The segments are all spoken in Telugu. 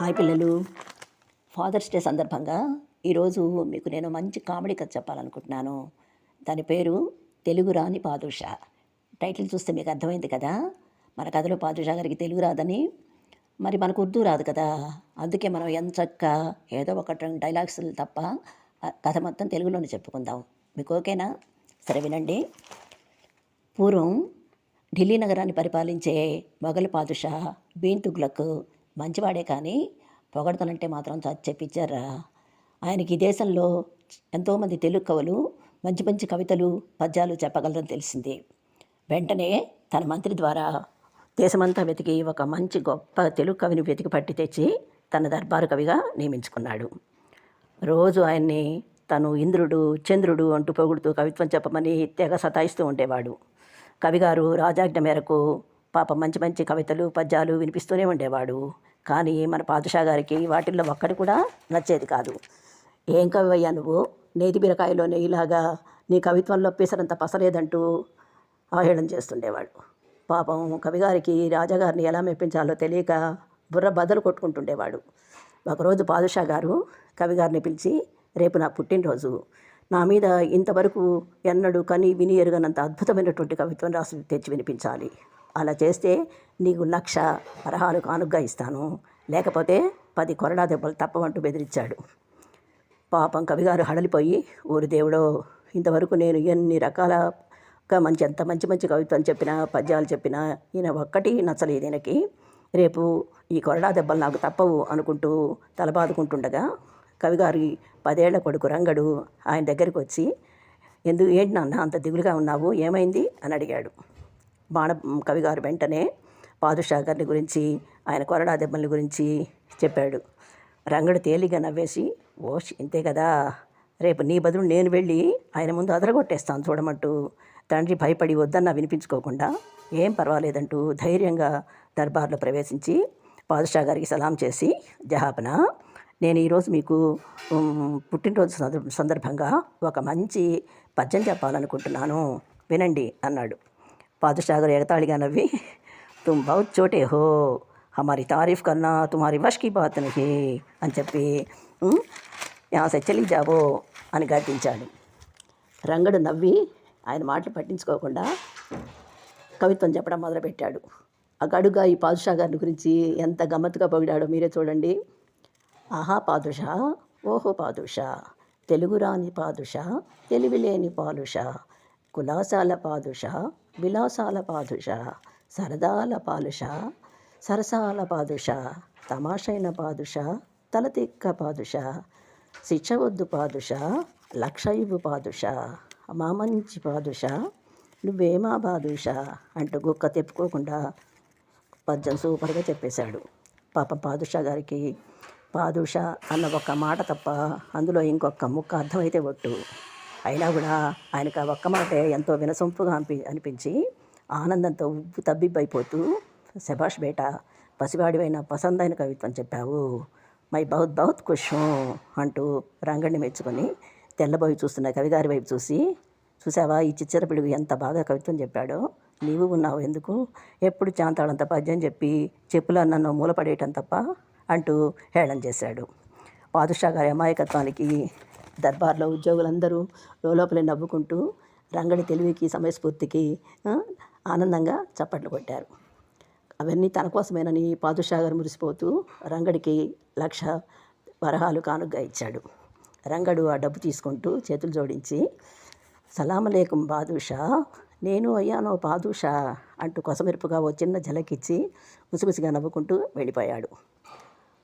హాయ్ పిల్లలు. ఫాదర్స్ డే సందర్భంగా ఈరోజు మీకు నేను మంచి కామెడీ కథ చెప్పాలనుకుంటున్నాను. దాని పేరు తెలుగు రాని పాదుషా. టైటిల్ చూస్తే మీకు అర్థమైంది కదా? మన కథలో పాదుషా గారికి తెలుగు రాదని. మరి మనకు ఉర్దూ రాదు కదా? అందుకే మనం ఎంచక్క ఏదో ఒక రెండు డైలాగ్స్ తప్ప కథ మొత్తం తెలుగులోనే చెప్పుకుందాం. మీకు ఓకేనా? సరే వినండి. పూర్వం ఢిల్లీ నగరాన్ని పరిపాలించే మొఘల్ పాదుషా బీన్ తుగ్లకు మంచివాడే కానీ పొగడతనంటే మాత్రం చెప్పించారా? ఆయనకి ఈ దేశంలో ఎంతోమంది తెలుగు కవులు మంచి మంచి కవితలు పద్యాలు చెప్పగలరని తెలిసింది. వెంటనే తన మంత్రి ద్వారా దేశమంతా వెతికి ఒక మంచి గొప్ప తెలుగు కవిని వెతికి పట్టి తెచ్చి తన దర్బారు కవిగా నియమించుకున్నాడు. రోజు ఆయన్ని తను ఇంద్రుడు చంద్రుడు అంటూ పొగుడుతూ కవిత్వం చెప్పమని తెగ సతాయిస్తూ ఉండేవాడు. కవిగారు రాజాజ్ఞ మేరకు పాప మంచి మంచి కవితలు పద్యాలు వినిపిస్తూనే ఉండేవాడు. కానీ మన పాదుషా గారికి వాటిల్లో ఒక్కటి కూడా నచ్చేది కాదు. ఏం కవివయ్యా నువ్వు? నేతి బీరకాయలోనే ఇలాగా నీ కవిత్వంలో పీసరంత పసలేదంటూ అవహేళన చేస్తుండేవాడు. పాపం కవిగారికి రాజాగారిని ఎలా మెప్పించాలో తెలియక బుర్ర బద్దలు కొట్టుకుంటుండేవాడు. ఒకరోజు పాదుషా గారు కవిగారిని పిలిచి రేపు నా పుట్టినరోజు. నా మీద ఇంతవరకు ఎన్నడూ కని విని ఎరుగనంత అద్భుతమైనటువంటి కవిత్వం రాసి తెచ్చి వినిపించాలి. అలా చేస్తే నీకు లక్ష పరహాలు కానుగ్గా ఇస్తాను. లేకపోతే పది కొరడా దెబ్బలు తప్పవంటూ బెదిరించాడు పాపం కవిగారు హడలిపోయి ఊరి దేవుడో ఇంతవరకు నేను ఎన్ని రకాల మంచి ఎంత మంచి మంచి కవిత్వం చెప్పినా పద్యాలు చెప్పినా ఈయన ఒక్కటి నచ్చలేదు ఈయనకి. రేపు ఈ కొరడా దెబ్బలు నాకు తప్పవు అనుకుంటూ తలబాదుకుంటుండగా కవిగారి పదేళ్ళ కొడుకు రంగడు ఆయన దగ్గరికి వచ్చి ఎందుకు ఏంటి నాన్న అంత దిగులుగా ఉన్నావు? ఏమైంది? అని అడిగాడు. బాణ కవిగారు వెంటనే పాదుషా గారిని గురించి ఆయన కొరడా దెబ్బల గురించి చెప్పాడు. రంగడు తేలిగా నవ్వేసి ఓష్ ఇంతే కదా. రేపు నీ బదులు నేను వెళ్ళి ఆయన ముందు అదరగొట్టేస్తాను చూడమంటూ తండ్రి భయపడి వద్దన్నా వినిపించుకోకుండా ఏం పర్వాలేదంటూ ధైర్యంగా దర్బార్లో ప్రవేశించి పాదుషా గారికి సలాం చేసి జహాపన నేను ఈరోజు మీకు పుట్టినరోజు సందర్భంగా ఒక మంచి పద్యం చెప్పాలనుకుంటున్నాను. వినండి అన్నాడు. పాదుషా గారు ఎగతాళిగా నవ్వి తుమ్ బహుత్ చోటే హో హమారి తారీఫ్ కన్నా తుమారి వష్కి బాత్ నహి అని చెప్పి "ఉమ్, యహా అని గర్తించాడు రంగడు నవ్వి ఆయన మాటలు పట్టించుకోకుండా కవిత్వం చెప్పడం మొదలుపెట్టాడు. ఆ గడుగా ఈ పాదుషా గారిని గురించి ఎంత గమ్మత్తుగా పొగిడాడో మీరే చూడండి. ఆహా పాదుషా ఓహో పాదుషా తెలుగు రాని పాదుషా తెలివిలేని పాలుషా కులాసాల పాదుషా విలాసాల పాదుష సరదాల పాలుష సరసాల పాదుష తమాషైన పాదుష తలతిక్క పాదుష శిక్షవద్దు పాదుష పాదుషా పాదుష మా మంచి పాదుష నువ్వేమా బాదుష అంటూ గుక్క తెప్పుకోకుండా పద్యం సూపర్గా చెప్పేశాడు. పాప పాదుషా గారికి పాదుష అన్న ఒక్క మాట తప్ప అందులో ఇంకొక ముక్క అర్థమైతే ఒట్టు. అయినా కూడా ఆయనకు ఆ ఒక్క మాటే ఎంతో వినసొంపుగా అనిపి అనిపించి ఆనందంతో ఉప్పు తబ్బిబ్బైపోతూ శభాష్ బేట పసివాడివైన పసందైన కవిత్వం చెప్పావు. మై బహుత్ బహుత్ కుషం అంటూ రంగణ్ణి మెచ్చుకొని తెల్లబోయి చూస్తున్న కవిగారి వైపు చూసి చూసావా ఈ చిచ్చర పిడుగు ఎంత బాగా కవిత్వం చెప్పాడో? నీవు ఉన్నావు ఎందుకు? ఎప్పుడు చాంతాడంత పద్యం చెప్పి చెప్పుల నన్ను మూలపడేయటం తప్ప? అంటూ హేళన చేశాడు. పాదుషా గారి అమాయకత్వానికి దర్బార్లో ఉద్యోగులందరూ లోపలే నవ్వుకుంటూ రంగడి తెలివికి సమయస్ఫూర్తికి ఆనందంగా చప్పట్లు కొట్టారు. అవన్నీ తన కోసమేనని పాదుషా గారు మురిసిపోతూ రంగడికి లక్ష వరహాలు కానుగ్గా ఇచ్చాడు. రంగడు ఆ డబ్బు తీసుకుంటూ చేతులు జోడించి సలామలేకం బాదుషా నేను అయ్యానో పాదుషా అంటూ కొసమెరుపుగా ఓ చిన్న జలకిచ్చి ముసిముసిగా నవ్వుకుంటూ వెళ్ళిపోయాడు.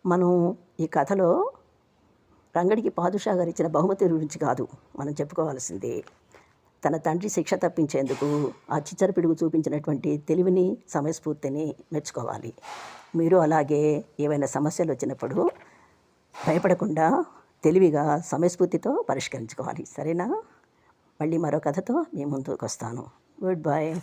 మనం ఈ కథలో రంగడికి పాదుషా గారు ఇచ్చిన బహుమతి గురించి కాదు. మనం చెప్పుకోవాల్సింది. తన తండ్రి శిక్ష తప్పించేందుకు ఆ చిచ్చర పిడుగు చూపించినటువంటి తెలివిని సమయస్ఫూర్తిని మెచ్చుకోవాలి. మీరు అలాగే ఏవైనా సమస్యలు వచ్చినప్పుడు భయపడకుండా తెలివిగా సమయస్ఫూర్తితో పరిష్కరించుకోవాలి. సరేనా? మళ్ళీ మరో కథతో మీ ముందుకు వస్తాను. Good bye